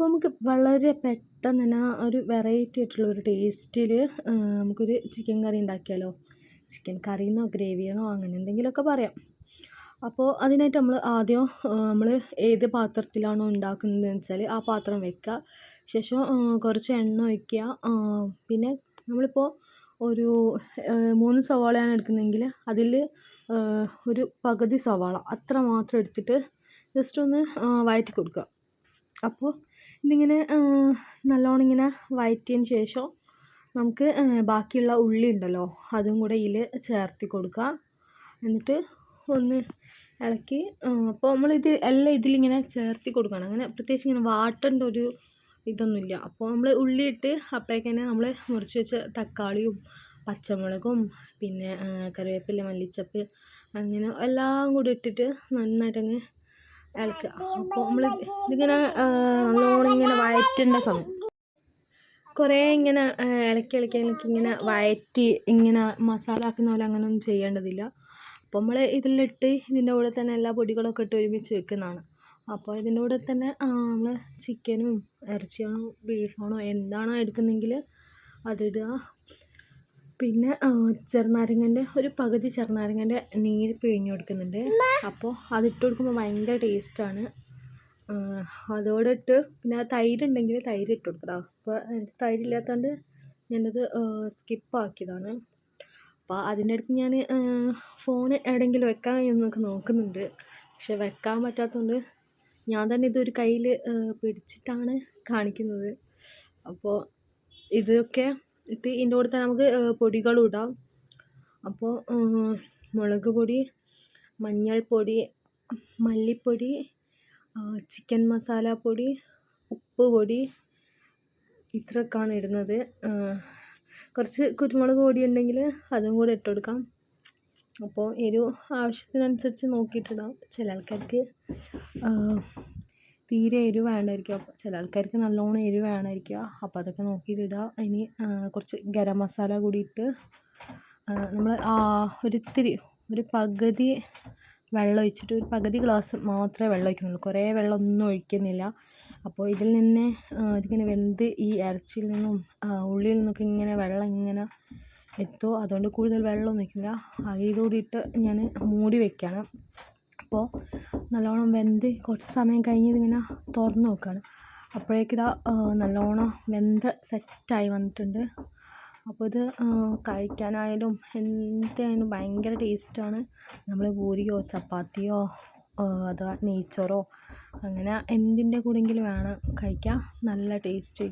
അപ്പോൾ നമുക്ക് വളരെ പെട്ടെന്ന് തന്നെ ഒരു വെറൈറ്റി ആയിട്ടുള്ള ഒരു ടേസ്റ്റിൽ നമുക്കൊരു ചിക്കൻ കറി ഉണ്ടാക്കിയാലോ? ചിക്കൻ കറിയെന്നോ ഗ്രേവിയെന്നോ അങ്ങനെ എന്തെങ്കിലുമൊക്കെ പറയാം. അപ്പോൾ അതിനായിട്ട് നമ്മൾ ആദ്യം നമ്മൾ ഏത് പാത്രത്തിലാണോ ഉണ്ടാക്കുന്നതെന്ന് വെച്ചാൽ ആ പാത്രം വെക്കുക. ശേഷം കുറച്ച് എണ്ണ ഒഴിക്കുക. പിന്നെ നമ്മളിപ്പോൾ ഒരു മൂന്ന് സവാളയാണ് എടുക്കുന്നതെങ്കിൽ അതിൽ ഒരു പകുതി സവാള അത്ര മാത്രം എടുത്തിട്ട് ജസ്റ്റ് ഒന്ന് വയറ്റി കൊടുക്കുക അപ്പോൾ ഇതിങ്ങനെ നല്ലോണം ഇങ്ങനെ വഴറ്റിയതിന് ശേഷം നമുക്ക് ബാക്കിയുള്ള ഉള്ളി ഉണ്ടല്ലോ അതും കൂടെ ഇതിൽ ചേർത്തി കൊടുക്കുക. എന്നിട്ട് ഒന്ന് ഇളക്കി അപ്പോൾ നമ്മളിത് എല്ലാം ഇതിലിങ്ങനെ ചേർത്തി കൊടുക്കണം. അങ്ങനെ പ്രത്യേകിച്ച് ഇങ്ങനെ വാട്ടേണ്ട ഒരു ഇതൊന്നുമില്ല. അപ്പോൾ നമ്മൾ ഉള്ളി ഇട്ട് അപ്പോഴേക്ക് തന്നെ നമ്മൾ മുറിച്ച് വെച്ച തക്കാളിയും പച്ചമുളകും പിന്നെ കറിവേപ്പില മല്ലിച്ചപ്പ് അങ്ങനെ എല്ലാം കൂടി ഇട്ടിട്ട് നന്നായിട്ടങ്ങ് ഇളക്കുക അപ്പോൾ നമ്മൾ ഇതിങ്ങനെ നല്ലോണം ഇങ്ങനെ വയറ്റേണ്ട സമയം. കുറേ ഇങ്ങനെ ഇളക്കി ഇളക്കി ഇളക്കി ഇങ്ങനെ വയറ്റി ഇങ്ങനെ മസാല ആക്കുന്ന പോലെ അങ്ങനെയൊന്നും ചെയ്യേണ്ടതില്ല. അപ്പോൾ നമ്മൾ ഇതിലിട്ട് ഇതിന്റെ കൂടെ തന്നെ എല്ലാ പൊടികളൊക്കെ ഇട്ട് ഒരുമിച്ച് വെക്കുന്നതാണ്. അപ്പോൾ ഇതിന്റെ കൂടെ തന്നെ നമ്മൾ ചിക്കനും ഇറച്ചിയാണോ ബീഫാണോ എന്താണോ എടുക്കുന്നെങ്കിൽ അതിടുക പിന്നെ ചെറുനാരങ്ങേന്റെ ഒരു പകുതി ചെറുനാരങ്ങേന്റെ നീര് പിഴിഞ്ഞ് കൊടുക്കുന്നുണ്ട്. അപ്പോൾ അതിട്ട് കൊടുക്കുമ്പോൾ ഭയങ്കര ടേസ്റ്റാണ്. അതോടിട്ട് പിന്നെ തൈര് ഉണ്ടെങ്കിൽ തൈര് ഇട്ട് കൊടുക്കണം അപ്പോൾ എനിക്ക് തൈരില്ലാത്തതുകൊണ്ട് ഞാനത് സ്കിപ്പാക്കിയതാണ്. അപ്പോൾ അതിന്റെ അടുത്ത് ഞാൻ ഫോൺ എവിടെയെങ്കിലും വെക്കാൻ എന്നൊക്കെ നോക്കുന്നുണ്ട്. പക്ഷെ വെക്കാൻ പറ്റാത്തതുകൊണ്ട് ഞാൻ തന്നെ ഇതൊരു കയ്യിൽ പിടിച്ചിട്ടാണ് കാണിക്കുന്നത്. അപ്പോൾ ഇതൊക്കെ ഇട്ട് ഇതിന്റെ കൂടെ തന്നെ നമുക്ക് പൊടികളും ഇടാം. അപ്പോൾ മുളക് പൊടി മഞ്ഞൾപ്പൊടി മല്ലിപ്പൊടി ചിക്കൻ മസാല പൊടി ഉപ്പ് പൊടി ഇത്രയൊക്കെയാണ് ഇടുന്നത്. കുറച്ച് കുരുമുളക് പൊടി ഉണ്ടെങ്കിൽ അതും കൂടെ ഇട്ട് കൊടുക്കാം. അപ്പോൾ എരിവ് ആവശ്യത്തിനനുസരിച്ച് നോക്കിയിട്ടിടാം ചില ആൾക്കാർക്ക് തീരെ എരിവ് വേണ്ടായിരിക്കും. അപ്പോൾ ചില ആൾക്കാർക്ക് നല്ലോണം എരിവ് വേണമായിരിക്കുക അപ്പോൾ അതൊക്കെ നോക്കിയിട്ട് ഇടുക അതിന് കുറച്ച് ഗരം മസാല കൂടി ഇട്ട് നമ്മൾ ഒരിത്തിരി ഒരു പകുതി വെള്ളം ഒഴിച്ചിട്ട് ഒരു പകുതി ഗ്ലാസ് മാത്രമേ വെള്ളം ഒഴിക്കുന്നുള്ളൂ. കുറേ വെള്ളം ഒന്നും ഒഴിക്കുന്നില്ല. അപ്പോൾ ഇതിൽ നിന്ന് ഇതിങ്ങനെ വെന്ത് ഈ ഇറച്ചിയിൽ നിന്നും ഉള്ളിയിൽ നിന്നൊക്കെ ഇങ്ങനെ വെള്ളം ഇങ്ങനെ എത്തുമോ അതുകൊണ്ട് കൂടുതൽ വെള്ളമൊന്നും ഒഴിക്കില്ല. ആകെ ഇതുകൂടിയിട്ട് ഞാൻ മൂടി വെക്കുകയാണ് അപ്പോൾ നല്ലോണം വെന്ത് കുറച്ച് സമയം കഴിഞ്ഞ് ഇതിങ്ങനെ തുറന്ന് നോക്കുകയാണ്. അപ്പോഴേക്ക് ഇതാ നല്ലോണം വെന്ത് സെറ്റായി വന്നിട്ടുണ്ട്. അപ്പോൾ ഇത് കഴിക്കാനായാലും എന്തായാലും ഭയങ്കര ടേസ്റ്റാണ്. നമ്മൾ പൂരിയോ ചപ്പാത്തിയോ അഥവാ നെയ്ച്ചോറോ അങ്ങനെ എന്തിന്റെ കൂടെങ്കിലും വേണം കഴിക്കാൻ. നല്ല ടേസ്റ്റ്